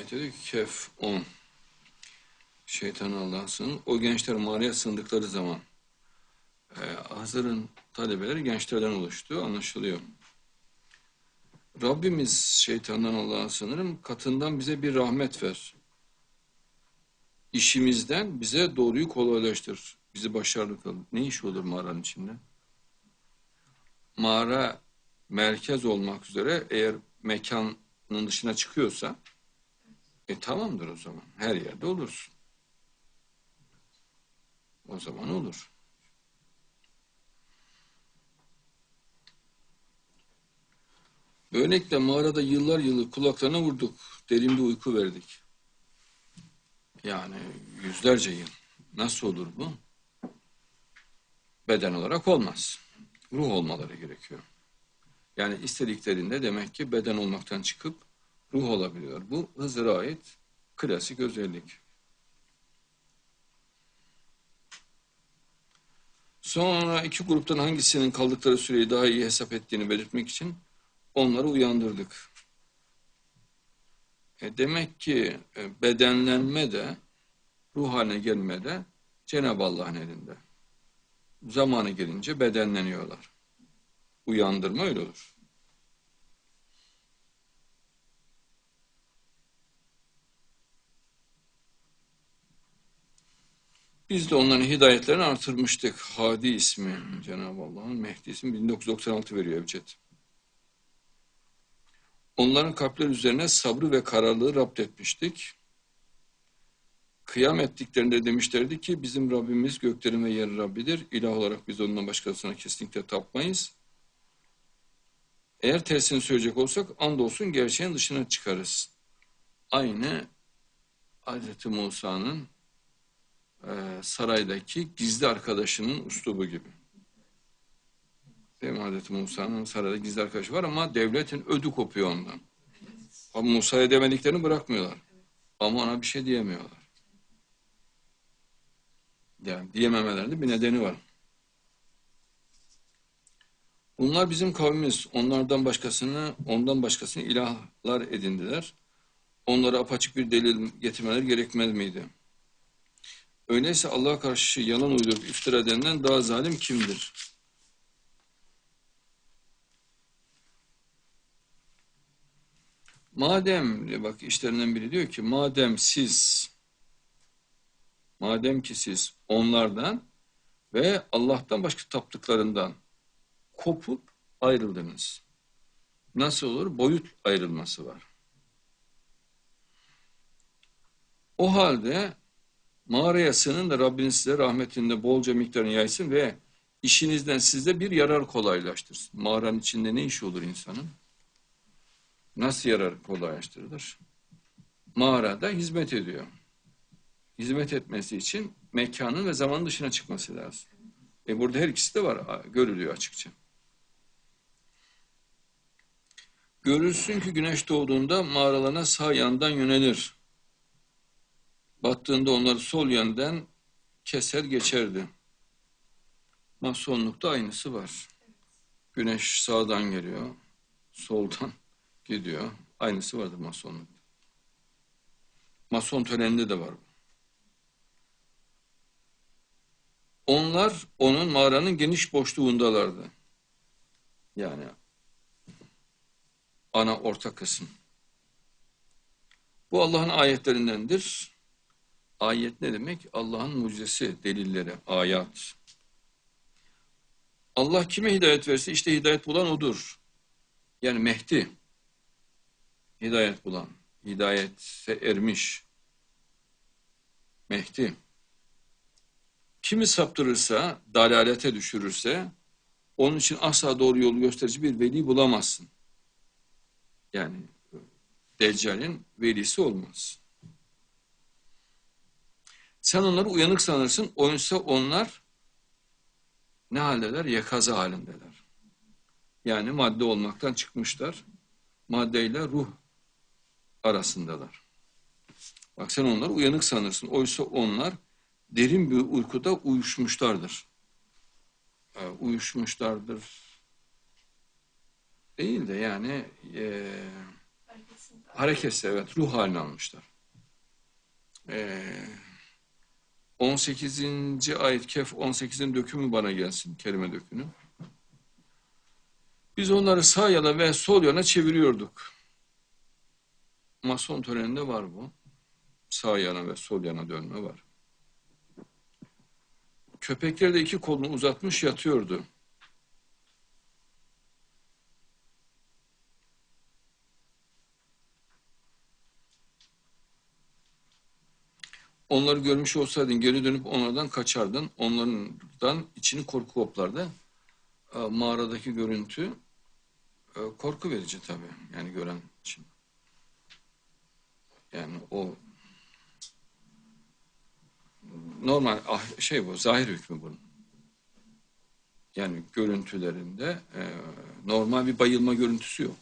ayet diyor ki Kehf 10. Şeytan Allah'sın. O gençler mağaraya sığındıkları zaman e, Hazır'ın talebeleri gençlerden oluştu. Anlaşılıyor. Rabbimiz şeytandan Allah'a sığınırım. Katından bize bir rahmet ver. İşimizden bize doğruyu kolaylaştır. Bizi başarılı kıl. Ne iş olur mağaranın içinde? Mağara merkez olmak üzere eğer mekanın dışına çıkıyorsa e tamamdır o zaman. Her yerde olursun. O zaman olur. Böylelikle mağarada yıllar yılı kulaklarına vurduk. Derin bir uyku verdik. Yani yüzlerce yıl. Nasıl olur bu? Beden olarak olmaz. Ruh olmaları gerekiyor. Yani istediklerinde demek ki beden olmaktan çıkıp ruh olabiliyor. Bu Hızır'a ait klasik özellik. Sonra iki gruptan hangisinin kaldıkları süreyi daha iyi hesap ettiğini belirtmek için onları uyandırdık. E demek ki e, bedenlenme de ruh haline gelme de Cenab-ı Allah'ın elinde. Zamanı gelince bedenleniyorlar. Uyandırma öyle olur. Biz de onların hidayetlerini artırmıştık. Hadi ismi Cenab-ı Allah'ın Mehdi ismi 1996 veriyor Ebced. Onların kalpler üzerine sabrı ve kararlılığı rapt etmiştik. Kıyam ettiklerinde demişlerdi ki bizim Rabbimiz göklerin ve yerin Rabbidir. İlah olarak biz ondan başkasına kesinlikle tapmayız. Eğer tersini söyleyecek olsak andolsun gerçeğin dışına çıkarız. Aynı Hz. Musa'nın e, saraydaki gizli arkadaşının uslubu gibi. Değil mi? Hazreti Musa'nın sarayda gizli arkadaşı var ama devletin ödü kopuyor ondan. Ama Musa'ya demediklerini bırakmıyorlar. Ama ona bir şey diyemiyorlar. Yani diyememelerinde bir nedeni var. Bunlar bizim kavmimiz. Onlardan başkasını, ondan başkasını ilahlar edindiler. Onlara apaçık bir delil getirmeler gerekmez miydi? Öyleyse Allah'a karşı yalan uydurup iftira edenden daha zalim kimdir? Madem, bak işlerinden biri diyor ki, madem siz, madem ki siz onlardan ve Allah'tan başka taptıklarından kopup ayrıldınız. Nasıl olur? Boyut ayrılması var. O halde mağaraya sığının da Rabbiniz size rahmetinde bolca miktarını yaysın ve işinizden size bir yarar kolaylaştırsın. Mağaranın içinde ne iş olur insanın? Nasıl yarar kolaylaştırılır? Mağarada hizmet ediyor. Hizmet etmesi için mekanın ve zamanın dışına çıkması lazım. E burada her ikisi de var, görülüyor açıkça. Görülsün ki güneş doğduğunda mağaralarına sağ yandan yönelir. Battığında onları sol yönden keser geçerdi. Masonlukta aynısı var. Güneş sağdan geliyor, soldan gidiyor. Aynısı vardır masonlukta. Mason töreninde de var. Onlar onun mağaranın geniş boşluğundalardı. Yani ana orta kısım. Bu Allah'ın ayetlerindendir. Ayet ne demek? Allah'ın mucizesi, delilleri, ayat. Allah kime hidayet verse işte hidayet bulan odur. Yani Mehdi hidayet bulan, hidayete ermiş Mehdi. Kimi saptırırsa, dalalete düşürürse onun için asla doğru yolu gösterici bir veli bulamazsın. Yani Deccal'in velisi olmaz. Sen onları uyanık sanırsın, oysa onlar ne haldeler? Yakaza halindeler. Yani madde olmaktan çıkmışlar. Maddeyle ruh arasındalar. Bak sen onları uyanık sanırsın. Oysa onlar derin bir uykuda uyuşmuşlardır. Ee, uyuşmuşlardır değil de yani e, hareketsiz evet ruh halini almışlar. Ee, 18. ayet Kehf 18'in dökümü bana gelsin kelime dökümü. Biz onları sağ yana ve sol yana çeviriyorduk. Mason töreninde var bu. Sağ yana ve sol yana dönme var. Köpekler de iki kolunu uzatmış yatıyordu. Onları görmüş olsaydın geri dönüp onlardan kaçardın. Onlardan içini korku koplardı. E, Mağaradaki görüntü e, korku verici tabii. Yani gören için. Yani o normal ah, şey bu zahir hükmü bunun. Yani görüntülerinde e, normal bir bayılma görüntüsü yok.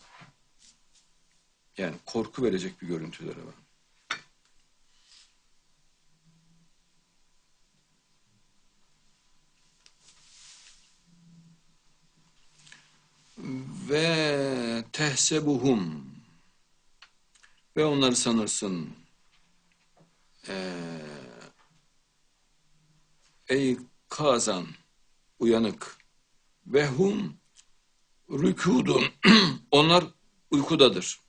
Yani korku verecek bir görüntüleri var. Ve tehsebuhum. Ve onları sanırsın. Eee ey kazan uyanık. Ve hum rükudun onlar uykudadır.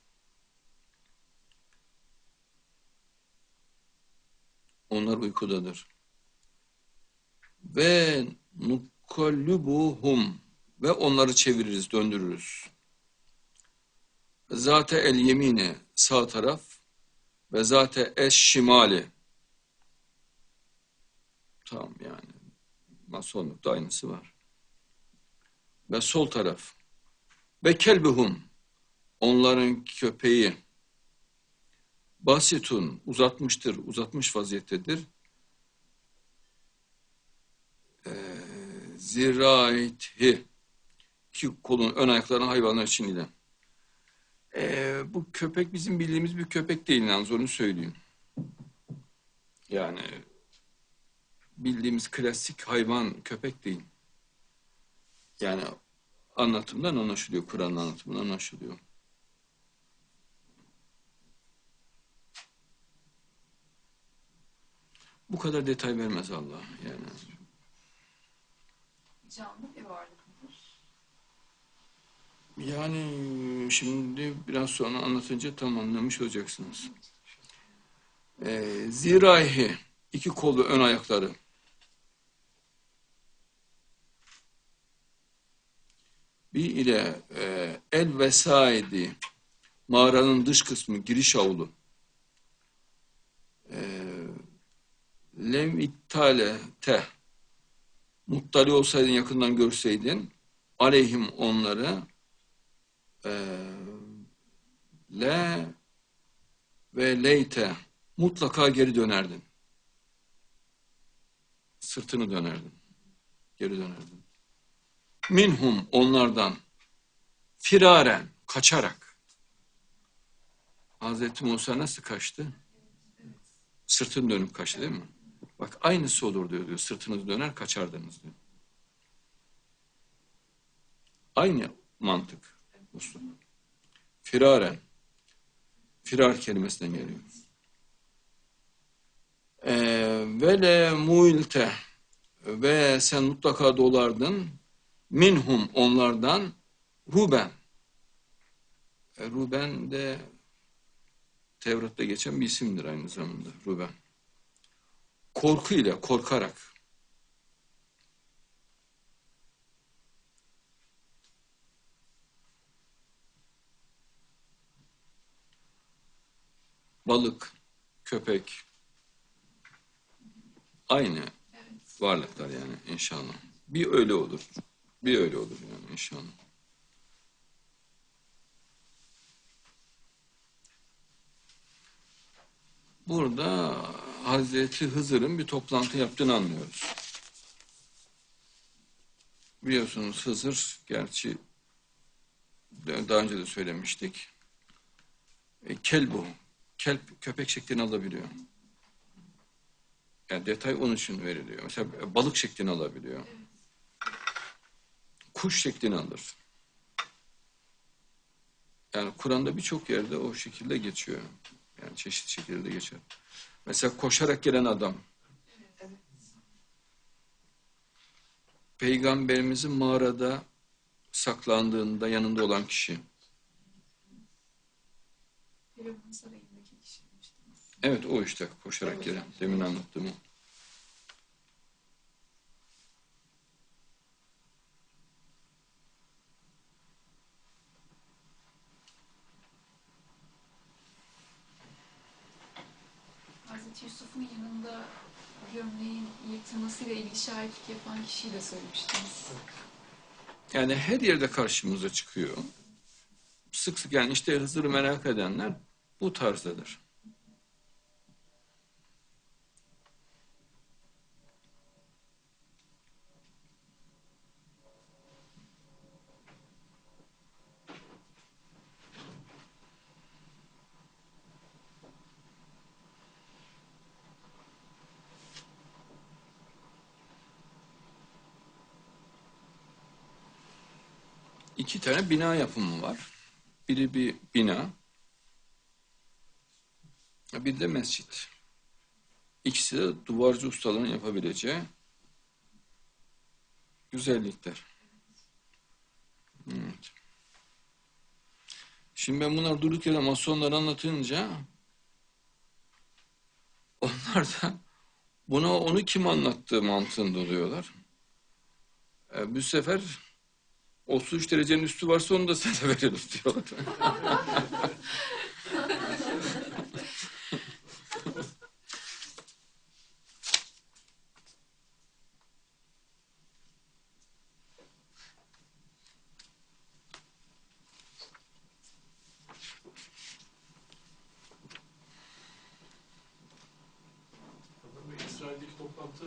Onlar uykudadır. Ve nukallubuhum ve onları çeviririz, döndürürüz. Zate el yemine sağ taraf ve zate es şimali Tamam yani. Masonlukta aynısı var. Ve sol taraf. Ve kelbuhum. Onların köpeği. Basitun uzatmıştır, uzatmış vaziyettedir. Ee, ziraithi iki kolun ön ayaklarını hayvanlar için ile. Ee, bu köpek bizim bildiğimiz bir köpek değil yalnız onu söyleyeyim. Yani bildiğimiz klasik hayvan köpek değil. Yani anlatımdan anlaşılıyor, Kur'an anlatımından anlaşılıyor. Bu kadar detay vermez Allah yani. Canlı bir varlık? Yani şimdi biraz sonra anlatınca tam anlamış olacaksınız. Ee, zirahi iki kolu ön ayakları. Bir ile e, el vesaidi mağaranın dış kısmı giriş avlu e, lem ittale te. Muttali olsaydın yakından görseydin aleyhim onları e, le ve leyte mutlaka geri dönerdin. Sırtını dönerdin. Geri dönerdin minhum onlardan firaren kaçarak Hazreti Musa nasıl kaçtı? Sırtını dönüp kaçtı değil mi? Bak aynısı olur diyor, diyor. Sırtınız döner kaçardınız diyor. Aynı mantık. Mustafa. Firaren. Firar kelimesinden geliyor. Ee, ve le muilte ve sen mutlaka dolardın minhum onlardan Ruben. E, Ruben de Tevrat'ta geçen bir isimdir aynı zamanda Ruben. Korkuyla, korkarak. Balık, köpek aynı Evet. varlıklar yani inşallah. Bir öyle olur. Bir öyle olur yani inşallah. Burada Hazreti Hızır'ın bir toplantı yaptığını anlıyoruz. Biliyorsunuz Hızır, gerçi daha önce de söylemiştik. E, kelbu, kelp köpek şeklini alabiliyor. Yani detay onun için veriliyor. Mesela balık şeklini alabiliyor kuş şeklini alır. Yani Kur'an'da birçok yerde o şekilde geçiyor. Yani çeşitli şekilde geçer. Mesela koşarak gelen adam. Peygamberimizin mağarada saklandığında yanında olan kişi. Evet o işte koşarak gelen. Demin anlattığım o. Hazreti Yusuf'un yanında gömleğin yırtılmasıyla ilgili şahitlik yapan kişiyi de söylemiştiniz. Yani her yerde karşımıza çıkıyor. Sık sık yani işte Hızır'ı merak edenler bu tarzdadır. İki tane bina yapımı var. Biri bir bina, bir de mescit. İkisi de duvarcı ustalığın yapabileceği güzellikler. Evet. Şimdi ben bunlar durduk yere masonları anlatınca onlar da buna onu kim anlattığı mantığında oluyorlar. E, bu sefer 33 derecenin üstü varsa onu da sana verelim diyorlar. İsrail'deki toplantı,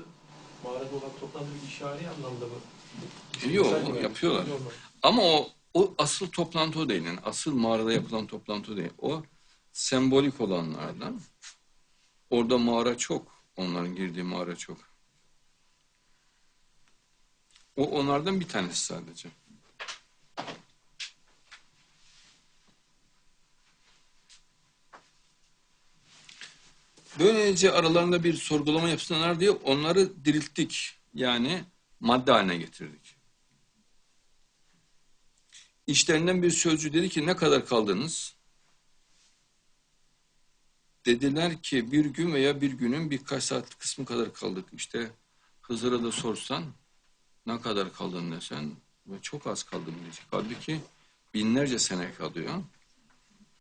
mağarada olan toplantı bir işari anlamda mı? Yok, yapıyorlar. Normal. Ama o, o asıl toplantı o değil. Yani asıl mağarada yapılan toplantı o değil. O sembolik olanlardan. Orada mağara çok. Onların girdiği mağara çok. O onlardan bir tanesi sadece. Böylece aralarında bir sorgulama yapsınlar diye onları dirilttik. Yani madde haline getirdik. İşlerinden bir sözcü dedi ki ne kadar kaldınız? Dediler ki bir gün veya bir günün birkaç saat kısmı kadar kaldık. İşte Hızır'a da sorsan ne kadar kaldın desen çok az kaldım diyecek. Halbuki binlerce sene kalıyor.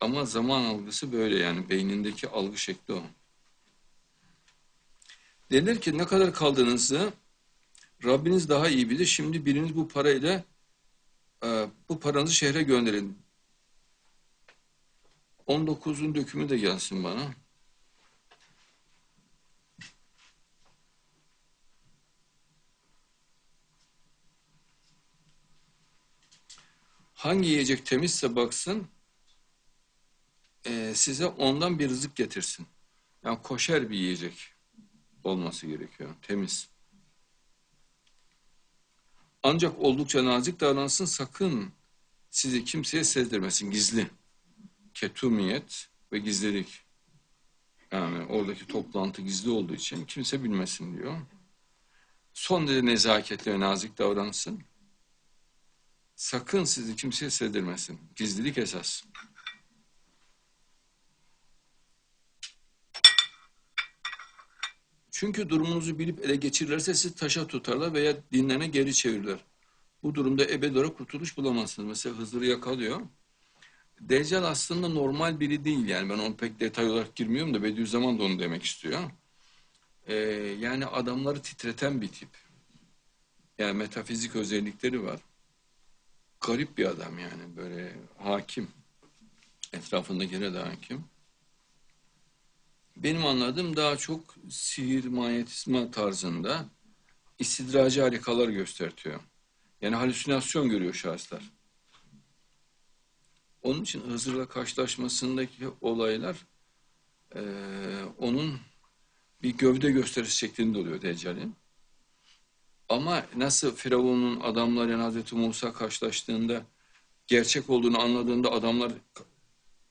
Ama zaman algısı böyle yani beynindeki algı şekli o. Dediler ki ne kadar kaldığınızı Rabbiniz daha iyi bilir. Şimdi biriniz bu parayla e, bu paranızı şehre gönderin. 19'un dökümü de gelsin bana. Hangi yiyecek temizse baksın e, size ondan bir rızık getirsin. Yani koşer bir yiyecek olması gerekiyor. Temiz. Ancak oldukça nazik davransın sakın sizi kimseye sezdirmesin gizli. Ketumiyet ve gizlilik. Yani oradaki toplantı gizli olduğu için kimse bilmesin diyor. Son derece nezaketle ve nazik davransın. Sakın sizi kimseye sezdirmesin. Gizlilik esas. Çünkü durumunuzu bilip ele geçirirlerse sizi taşa tutarlar veya dinlerine geri çevirirler. Bu durumda ebed olarak kurtuluş bulamazsınız. Mesela Hızır'ı yakalıyor. Deccal aslında normal biri değil yani ben onu pek detay olarak girmiyorum da Bediüzzaman da onu demek istiyor. Ee, yani adamları titreten bir tip. Yani metafizik özellikleri var. Garip bir adam yani böyle hakim. Etrafındakine de hakim. Benim anladığım daha çok sihir, manyetizma tarzında istidracı harikalar göstertiyor. Yani halüsinasyon görüyor şahıslar. Onun için Hızır'la karşılaşmasındaki olaylar eee, onun bir gövde gösterisi şeklinde oluyor Deccal'in. Ama nasıl Firavun'un adamları yani Hazreti Musa karşılaştığında gerçek olduğunu anladığında adamlar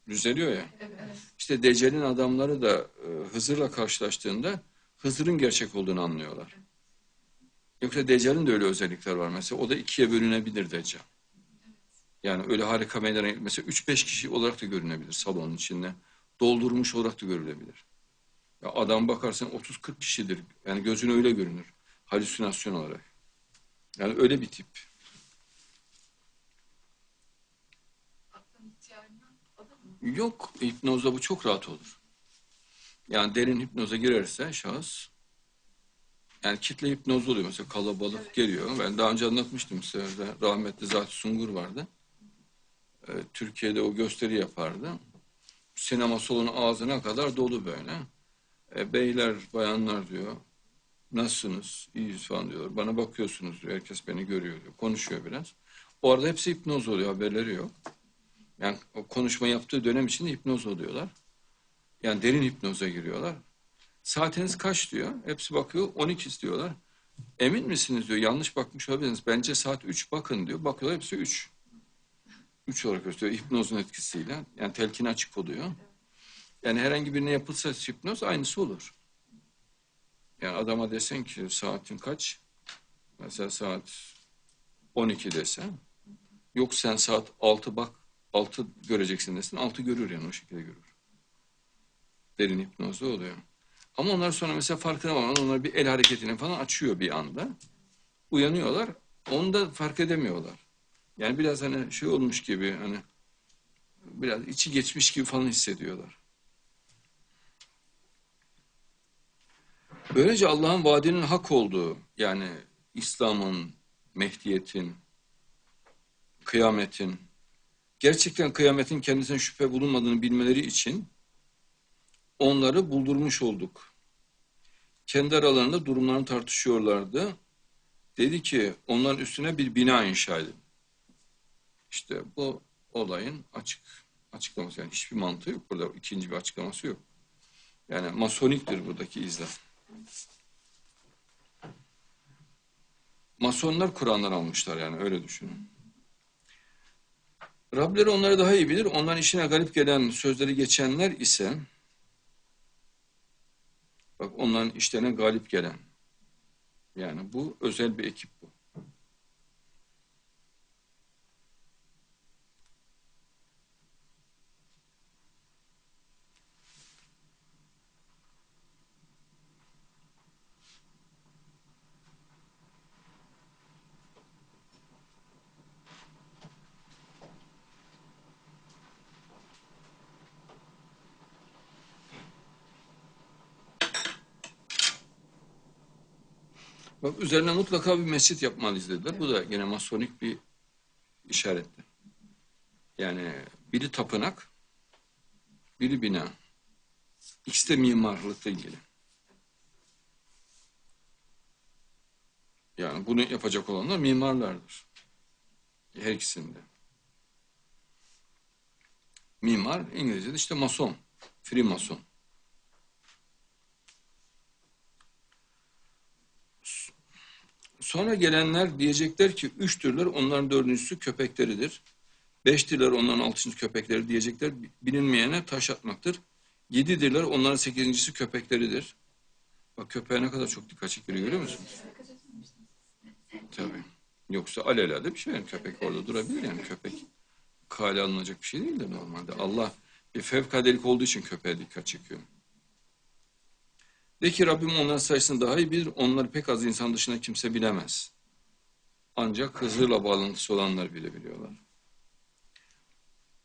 düzeliyor ya. Evet. İşte Deccal'in adamları da e, Hızır'la karşılaştığında Hızır'ın gerçek olduğunu anlıyorlar. Yoksa Deccal'in de öyle özellikler var. Mesela o da ikiye bölünebilir Deccal. Yani öyle harika meydana mesela 3-5 kişi olarak da görünebilir salonun içinde. Doldurmuş olarak da görülebilir. Ya adam bakarsın 30-40 kişidir. Yani gözüne öyle görünür. Halüsinasyon olarak. Yani öyle bir tip. Aklın ihtiyacına adam mı? Yok, hipnozda bu çok rahat olur. Yani derin hipnoza girerse şahıs, yani kitle hipnoz oluyor mesela kalabalık geliyor. Ben daha önce anlatmıştım size. Rahmetli Zati Sungur vardı. Ee, Türkiye'de o gösteri yapardı. Sinema salonu ağzına kadar dolu böyle. E, beyler, bayanlar diyor. Nasılsınız? İyiyiz falan diyor. Bana bakıyorsunuz diyor. Herkes beni görüyor diyor. Konuşuyor biraz. O arada hepsi hipnoz oluyor. Haberleri yok. Yani o konuşma yaptığı dönem içinde hipnoz oluyorlar. Yani derin hipnoza giriyorlar. Saatiniz kaç diyor. Hepsi bakıyor 12 istiyorlar. Emin misiniz diyor. Yanlış bakmış olabilirsiniz. Bence saat 3 bakın diyor. Bakıyorlar hepsi 3. 3 olarak gösteriyor hipnozun etkisiyle. Yani telkin açık oluyor. Yani herhangi birine yapılsa hipnoz aynısı olur. Yani adama desen ki saatin kaç? Mesela saat 12 desen. Yok sen saat 6 bak 6 göreceksin desin. 6 görür yani o şekilde görür. Derin hipnozda oluyor. Ama onlar sonra mesela farkına varmadan onlar bir el hareketini falan açıyor bir anda. Uyanıyorlar. Onu da fark edemiyorlar. Yani biraz hani şey olmuş gibi hani biraz içi geçmiş gibi falan hissediyorlar. Böylece Allah'ın vaadinin hak olduğu yani İslam'ın, Mehdiyet'in, kıyametin, gerçekten kıyametin kendisine şüphe bulunmadığını bilmeleri için onları buldurmuş olduk. Kendi aralarında durumlarını tartışıyorlardı. Dedi ki onların üstüne bir bina inşa edin. İşte bu olayın açık açıklaması. Yani hiçbir mantığı yok burada. ikinci bir açıklaması yok. Yani masoniktir buradaki izah. Masonlar Kur'an'dan almışlar yani öyle düşünün. Rableri onları daha iyi bilir. Onların işine garip gelen sözleri geçenler ise bak onların işlerine galip gelen yani bu özel bir ekip bu. Bak üzerine mutlaka bir mescit yapmalıyız dediler. Bu da yine masonik bir işaretti. Yani biri tapınak, biri bina. İkisi de mimarlıkla ilgili. Yani bunu yapacak olanlar mimarlardır. Her ikisinde. Mimar İngilizce'de işte mason, freemason. Sonra gelenler diyecekler ki üçtürler, onların dördüncüsü köpekleridir. Beştirler, onların altıncı köpekleri diyecekler. Bilinmeyene taş atmaktır. Yedidirler, onların sekizincisi köpekleridir. Bak köpeğe ne kadar çok dikkat çekiyor görüyor musun? Dikkat etmemiştim. Tabii. Yoksa alelade bir şey yani köpek orada durabilir yani köpek kale alınacak bir şey değil de normalde. Allah bir fevkadelik olduğu için köpeğe dikkat çekiyor. De ki Rabbim onların sayısını daha iyi bilir. Onları pek az insan dışında kimse bilemez. Ancak Hızır'la bağlantısı olanlar bile biliyorlar.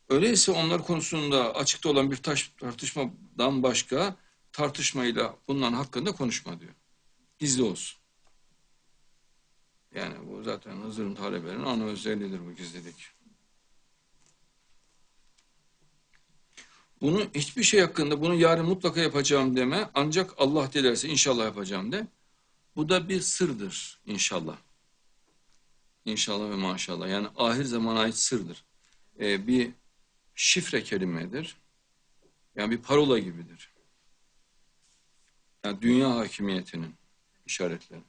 Öyleyse onlar konusunda açıkta olan bir taş, tartışmadan başka tartışmayla bunların hakkında konuşma diyor. Gizli olsun. Yani bu zaten Hızır'ın talebelerinin ana özelliğidir bu gizlilik. Bunu hiçbir şey hakkında bunu yarın mutlaka yapacağım deme. Ancak Allah dilerse inşallah yapacağım de. Bu da bir sırdır inşallah. İnşallah ve maşallah. Yani ahir zamana ait sırdır. Ee, bir şifre kelimedir. Yani bir parola gibidir. Yani dünya hakimiyetinin işaretleri.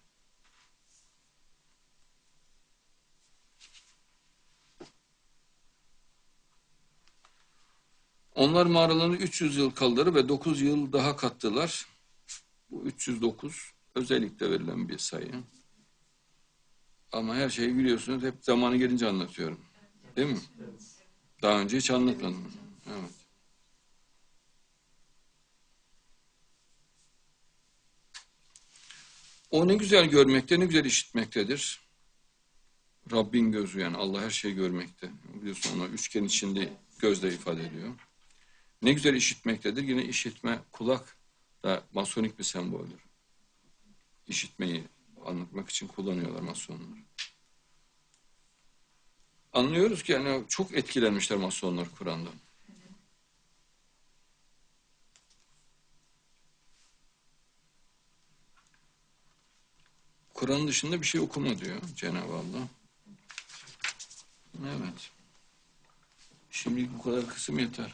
Onlar mağaralarını 300 yıl kaldılar ve 9 yıl daha kattılar. Bu 309 özellikle verilen bir sayı. Ama her şeyi biliyorsunuz hep zamanı gelince anlatıyorum. Değil mi? Daha önce hiç anlatmadım. Evet. O ne güzel görmekte, ne güzel işitmektedir. Rabbin gözü yani Allah her şeyi görmekte. Biliyorsun ona üçgen içinde gözle ifade ediyor. Ne güzel işitmektedir. Yine işitme kulak da masonik bir semboldür. İşitmeyi anlatmak için kullanıyorlar masonlar. Anlıyoruz ki yani çok etkilenmişler masonlar Kur'an'dan. Kur'an dışında bir şey okuma diyor Cenab-ı Allah. Evet. Şimdi bu kadar kısım yeter.